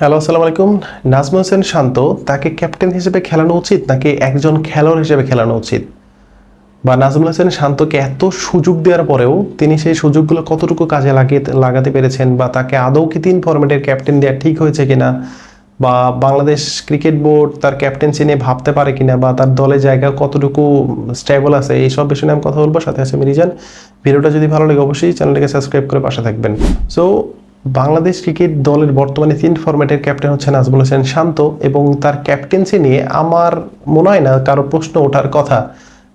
Hello, আসসালামু আলাইকুম। নাজমুল হোসেন শান্ত, তাকে ক্যাপ্টেন হিসেবে খেলানো উচিত নাকি একজন খেলোয়াড় হিসেবে খেলানো উচিত? বা নাজমুল হোসেন শান্তকে এত সুযোগ দেওয়ার পরেও তিনি সেই সুযোগগুলো কতটুকু কাজে লাগিয়ে, লাগাতে পেরেছেন বা তাকে আদৌ কি তিন ফরম্যাটের ক্যাপ্টেন দেওয়া ঠিক হয়েছে কিনা? বা বাংলাদেশ ক্রিকেট বোর্ড তার ক্যাপ্টেন্সি নিয়ে ভাবতে পারে কিনা বা তার দলে জায়গা কতটুকু স্টেবল আছে, এইসব বিষয় নিয়ে আমি কথা বলব। সাথে আছে মিরিজান। ভিডিওটা যদি ভালো লাগে অবশ্যই চ্যানেলটিকে সাবস্ক্রাইব করে পাশে থাকবেন। সো বাংলাদেশ ক্রিকেট দলের বর্তমানে তিন ফরম্যাটের ক্যাপ্টেন হচ্ছেন নাজমুল হোসেন শান্ত এবং তার ক্যাপ্টেন্সি নিয়ে আমার মনে হয় না কারও প্রশ্ন ওঠার কথা।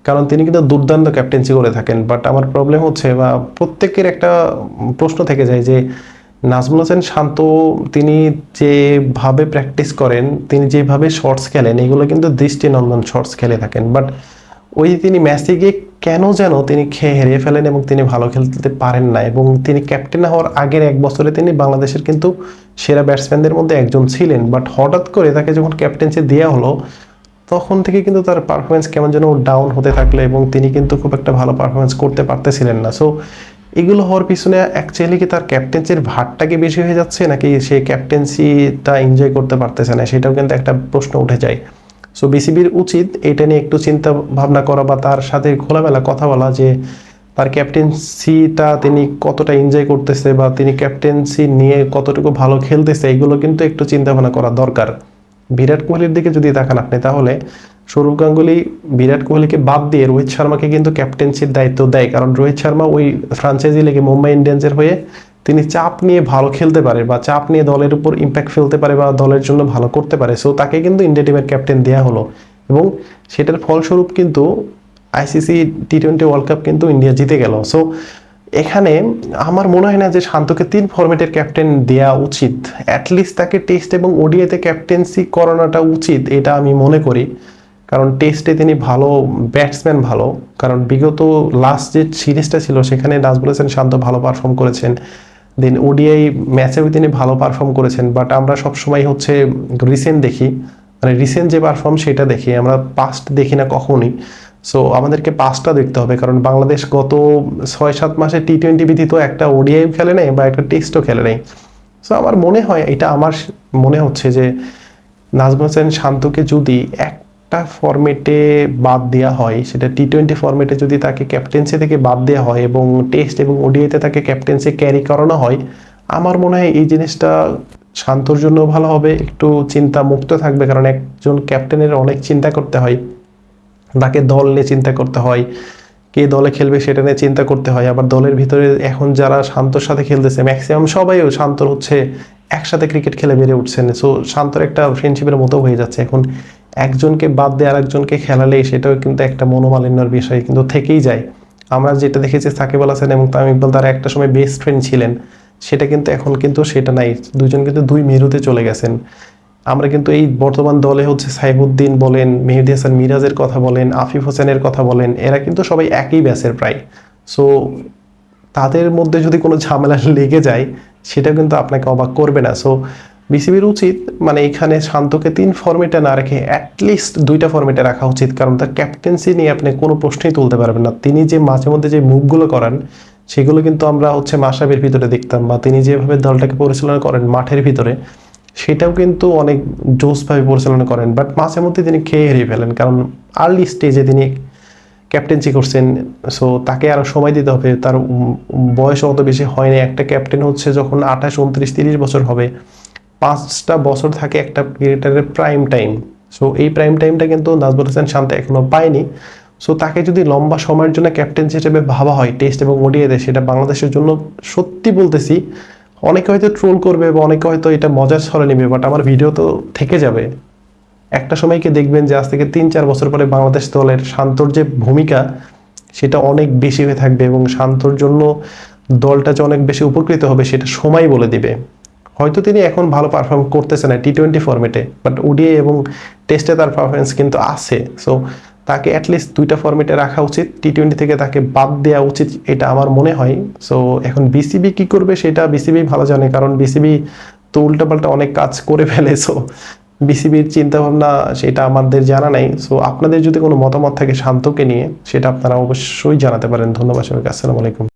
কারণ তিনি কিন্তু দুর্দান্ত ক্যাপ্টেন্সি করে থাকেন। বাট আমার প্রবলেম হচ্ছে বা প্রত্যেকের একটা প্রশ্ন থেকে যায় যে নাজমুল হোসেন শান্ত তিনি যেভাবে প্র্যাকটিস করেন, তিনি যেভাবে শর্টস খেলেন, এগুলো কিন্তু দৃষ্টিনন্দন শর্টস খেলে থাকেন। বাট ওই তিনি ম্যাচে গিয়ে কেন যেন তিনি খেয়ে হেরিয়ে ফেলেন এবং তিনি ভালো খেলতে পারেন না এবং তিনি ক্যাপ্টেন হওয়ার আগের এক বছরে তিনি বাংলাদেশের কিন্তু সেরা ব্যাটসম্যানদের মধ্যে একজন ছিলেন। বাট হঠাৎ করে তাকে যখন ক্যাপ্টেন্সি দেওয়া হলো, তখন থেকে কিন্তু তার পারফরমেন্স কেমন যেন ডাউন হতে থাকল এবং তিনি কিন্তু খুব একটা ভালো পারফরমেন্স করতে পারতেছিলেন না। সো এগুলো হওয়ার পিছনে অ্যাকচুয়ালি কি তার ক্যাপ্টেন্সির ভারটা কি বেশি হয়ে যাচ্ছে নাকি সে ক্যাপ্টেন্সিটা এনজয় করতে পারতেছে না, সেটাও কিন্তু একটা প্রশ্ন উঠে যায়। সো বিসিবির উচিত এটা নিয়ে একটু চিন্তা ভাবনা করা বা তার সাথে খোলামেলা কথা বলা যে তার ক্যাপ্টেন্সিটা তিনি কতটা এনজয় করতেছে বা তিনি ক্যাপ্টেন্সি নিয়ে কতটুকু ভালো খেলতেছে, এগুলো কিন্তু একটু চিন্তা ভাবনা করা দরকার। বিরাট কোহলির দিকে যদি তাকান আপনি, তাহলে সৌরভ গাঙ্গুলি বিরাট কোহলিকে বাদ দিয়ে রোহিত শর্মাকে কিন্তু ক্যাপ্টেন্সির দায়িত্ব দেয়। কারণ রোহিত শর্মা ওই ফ্রাঞ্চাইজি লেগে মুম্বাই ইন্ডিয়ান্সের হয়ে তিনি চাপ নিয়ে ভালো খেলতে পারে বা চাপ নিয়ে দলের উপর ইম্প্যাক্ট ফেলতে পারে বা দলের জন্য ভালো করতে পারে। সো তাকে কিন্তু ইন্ডিয়া টিমের ক্যাপ্টেন দেওয়া হলো। এবং সেটার ফলস্বরূপ কিন্তু ICC T twenty world cup কিন্তু ইন্ডিয়া জিতে গেল। সো এখানে আমার মনে হয় না যে শান্তকে তিন ফরম্যাটের ক্যাপ্টেন দেওয়া উচিত। অ্যাটলিস্ট তাকে টেস্ট এবং ওডিআইতে ক্যাপ্টেন্সি করানোটা উচিত, এটা আমি মনে করি। কারণ টেস্টে তিনি ভালো ব্যাটসম্যান ভালো। কারণ বিগত লাস্ট যে সিরিজটা ছিল, সেখানে নাজমুল হোসেন শান্ত ভালো পারফর্ম করেছেন। দেন ওডিআই ম্যাচেও তিনি ভালো পারফর্ম করেছেন বাট আমরা সবসময় হচ্ছে রিসেন্ট দেখি। মানে রিসেন্ট যে পারফর্ম সেটা দেখি, আমরা পাস্ট দেখি না কখনই। সো আমাদেরকে পাঁচটা দেখতে হবে, কারণ বাংলাদেশ গত ছয় সাত মাসে টি টোয়েন্টি ব্যতীত একটা ওডিআই খেলে নেই বা একটা টেস্টও খেলে নেই। সো আমার মনে হয়, এটা আমার মনে হচ্ছে যে নাজমুল হোসেন শান্তকে যদি একটা ফরম্যাটে বাদ দেওয়া হয়। সেটা টি টোয়েন্টি ফরম্যাটে যদি তাকে ক্যাপ্টেন্সি থেকে বাদ দেওয়া হয় এবং টেস্ট এবং ওডিআইতে তাকে ক্যাপ্টেন্সি ক্যারি করানো হয়, আমার মনে হয় এই জিনিসটা শান্তর জন্য ভালো হবে। একটু চিন্তা মুক্ত থাকবে, কারণ একজন ক্যাপ্টেনের অনেক চিন্তা করতে হয়। তাকে দল নিয়ে চিন্তা করতে হয়, কে দলে খেলবে সেটা নিয়ে চিন্তা করতে হয়। আবার দলের ভিতরে এখন যারা শান্তর সাথে খেলতেছে ম্যাক্সিমাম সবাই শান্তর হচ্ছে একসাথে ক্রিকেট খেলে বেড়ে উঠছেন। সো শান্তর একটা ফ্রেন্ডশিপের মতো হয়ে যাচ্ছে। এখন একজনকে বাদ দিয়ে আরেকজনকে খেলালে সেটাও কিন্তু একটা মনোমালিন্যর বিষয়, কিন্তু থেকেই যায়। আমরা যেটা দেখেছি সাকিব আল হাসান এবং তামিম ইকবাল, তারা একটা সময় বেস্ট ফ্রেন্ড ছিলেন। সেটা কিন্তু এখন কিন্তু সেটা নাই। দুজন কিন্তু দুই মেরুতে চলে গেছেন। আমরা কিন্তু এই বর্তমান দলে হচ্ছে সাইবুদ্দিন বলেন, মেহেদি হাসান মিরাজের কথা বলেন, আফিফ হোসেনের কথা বলেন, এরা কিন্তু সবাই একই ব্যাচের প্রায়। সো তাদের মধ্যে যদি কোনো ঝামেলা লেগে যায় সেটা কিন্তু আপনাকে অবাক করবে না। সো বিসিবির উচিত মানে এখানে শান্তকে তিন ফর্মেটে না রেখে অ্যাটলিস্ট দুইটা ফর্মেটে রাখা উচিত, কারণ তার ক্যাপ্টেন্সি নিয়ে আপনি কোনো প্রশ্নই তুলতে পারবেন না। তিনি যে মাঝে মধ্যে যে মুভগুলো করেন, সেগুলো কিন্তু আমরা হচ্ছে মাসাবের ভিতরে দেখতাম বা তিনি যেভাবে দলটাকে পরিচালনা করেন মাঠের ভিতরে, সেটাও কিন্তু অনেক জোসভাবে পরিচালনা করেন। বাট মাঝে মধ্যে তিনি খেয়ে হারিয়ে ফেলেন, কারণ আর্লি স্টেজে তিনি ক্যাপ্টেন্সি করছেন সো তাকে আরও সময় দিতে হবে। তার বয়স অত বেশি হয়নি একটা ক্যাপ্টেন হচ্ছে যখন আঠাশ, উনত্রিশ, তিরিশ বছর হবে পাঁচটা বছর থাকে একটা ক্রিকেটারের প্রাইম টাইম সো এই প্রাইম টাইমটা কিন্তু নাজমুল হোসেন শান্ত এখনও পায়নি। সো তাকে যদি লম্বা সময়ের জন্য ক্যাপ্টেন্সি হিসেবে ভাবা হয় টেস্ট এবং ওডিআইতে সেটা বাংলাদেশের জন্য সত্যি বলতেছি, অনেকে হয়তো ট্রোল করবে বা অনেকে হয়তো এটা মজার ছলে নেবে বাট আমার ভিডিও তো থেকে যাবে। একটা সময়কে দেখবেন যে, আজ থেকে তিন চার বছর পরে বাংলাদেশ দলের শান্তর যে ভূমিকা, সেটা অনেক বেশি হয়ে থাকবে এবং শান্তর জন্য দলটা যে অনেক বেশি উপকৃত হবে, সেটা সময় বলে দিবে। হয়তো তিনি এখন ভালো পারফর্ম করতেছে না টি টোয়েন্টি ফর্মেটে বাট ওডিআই এবং টেস্টে তার পারফরমেন্স কিন্তু আছে। সো তাকে অ্যাটলিস্ট দুইটা ফর্মেটে রাখা উচিত। টি টোয়েন্টি থেকে তাকে বাদ দেওয়া উচিত, এটা আমার মনে হয়। সো এখন বিসিবি কি করবে সেটা বিসিবি ভালো জানে, কারণ বিসিবি তো উল্টাপাল্টা অনেক কাজ করে ফেলে। সো বিসিবির চিন্তাভাবনা সেটা আমাদের জানা নাই। সো আপনাদের যদি কোনো মতামত থাকে শান্তকে নিয়ে, সেটা আপনারা অবশ্যই জানাতে পারেন। ধন্যবাদ সবাইকে। আসসালামু আলাইকুম।